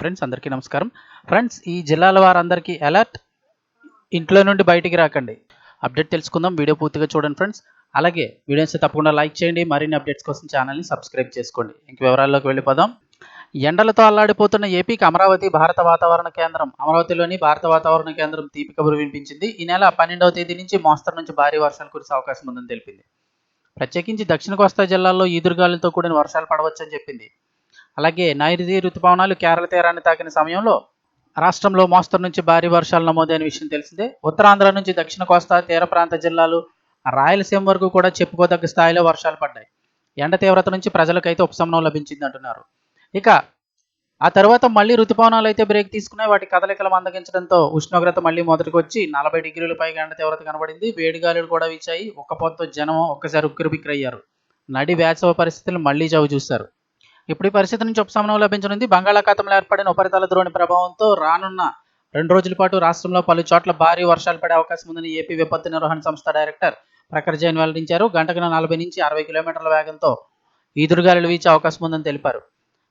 Friends అందరికీ నమస్కారం. Friends ఈ జిల్లాల వారందరికీ అలర్ట్ ఇంట్లో నుండి బయటికి రాకండి. అప్డేట్ తెలుసుకుందాం వీడియో పూర్తిగా చూడండి ఫ్రెండ్స్ అలాగే వీడియోస్ తప్పకుండా లైక్ చేయండి. మరిన్ని అప్డేట్స్ కోసం ఛానల్ని సబ్స్క్రైబ్ చేసుకోండి. ఇంక వివరాల్లోకి వెళ్ళిపోదాం. ఎండలతో అల్లాడిపోతున్న ఏపీకి అమరావతి భారత వాతావరణ కేంద్రం. అమరావతిలోని భారత వాతావరణ కేంద్రం తీపి కబురు వినిపించింది. ఈ నెల పన్నెండవ తేదీ నుంచి మోస్తరు నుంచి భారీ వర్షాలు కురిసే అవకాశం ఉందని తెలిపింది. ప్రత్యేకించి దక్షిణ కోస్తా జిల్లాల్లో ఈదురుగాలులతో కూడిన వర్షాలు పడవచ్చని చెప్పింది. అలాగే నైరుతి రుతుపవనాలు కేరళ తీరాన్ని తాకిన సమయంలో రాష్ట్రంలో మోస్తరు నుంచి భారీ వర్షాలు నమోదైన విషయం తెలిసిందే. ఉత్తరాంధ్ర నుంచి దక్షిణ కోస్తా తీర ప్రాంత జిల్లాలు రాయలసీమ వరకు కూడా చెప్పుకోదగ్గ స్థాయిలో వర్షాలు పడ్డాయి. ఎండ తీవ్రత నుంచి ప్రజలకైతే ఉపశమనం లభించింది అంటున్నారు. ఇక ఆ తర్వాత మళ్ళీ రుతుపవనాలు అయితే బ్రేక్ తీసుకున్నాయి. వాటి కదలికలు మందగించడంతో ఉష్ణోగ్రత మళ్ళీ మొదటికి వచ్చి నలభై డిగ్రీల పైగా ఎండ తీవ్రత కనబడింది. వేడిగాలులు కూడా వీచాయి. ఒక్క జనం ఒక్కసారి ఉక్కిరిబిక్కిరయ్యారు. నడి వేసవ పరిస్థితులు మళ్ళీ చవి చూస్తారు ఇప్పుడు ఈ పరిస్థితి నుంచి ఉపశమనం లభించనుంది. బంగాళాఖాతంలో ఏర్పడిన ఉపరితల ద్రోణి ప్రభావంతో రానున్న రెండు రోజుల పాటు రాష్ట్రంలో పలు చోట్ల భారీ వర్షాలు పడే అవకాశం ఉందని ఏపీ విపత్తు నిర్వహణ సంస్థ డైరెక్టర్ ప్రఖర్ జైన్ వెల్లడించారు. గంటకు నలభై నుంచి అరవై కిలోమీటర్ల వేగంతో ఈదురుగాలులు వీచే అవకాశం ఉందని తెలిపారు.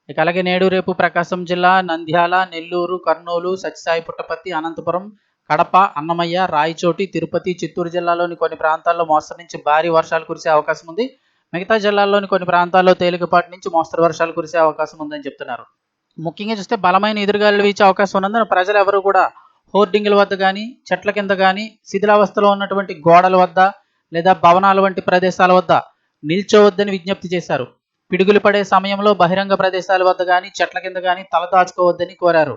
ఇక అలాగే నేడు రేపు ప్రకాశం జిల్లా నంద్యాల నెల్లూరు కర్నూలు సత్యసాయి పుట్టపర్తి అనంతపురం కడప అన్నమయ్య రాయచోటి తిరుపతి చిత్తూరు జిల్లాలోని కొన్ని ప్రాంతాల్లో మోస్తరు నుంచి భారీ వర్షాలు కురిసే అవకాశం ఉంది. మిగతా జిల్లాల్లోని కొన్ని ప్రాంతాల్లో తేలికపాటి నుంచి మోస్తరు వర్షాలు కురిసే అవకాశం ఉందని చెప్తున్నారు. ముఖ్యంగా చూస్తే బలమైన ఎదురుగాలు వీచే అవకాశం ఉన్నందున ప్రజలు ఎవరు కూడా హోర్డింగ్ల వద్ద కానీ చెట్ల కింద కానీ శిథిలావస్థలో ఉన్నటువంటి గోడల వద్ద లేదా భవనాల వంటి ప్రదేశాల వద్ద నిల్చోవద్దని విజ్ఞప్తి చేశారు. పిడుగులు పడే సమయంలో బహిరంగ ప్రదేశాల వద్ద కానీ చెట్ల కింద కానీ తల దాచుకోవద్దని కోరారు.